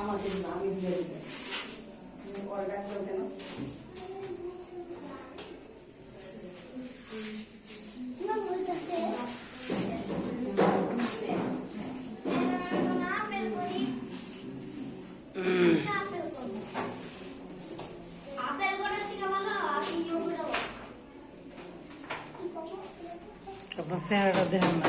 আমাকে দিন, আমি দিয়ে দিতে। ওর ডাক্তার কেন? আপনার চেহারাটা দেখেন না।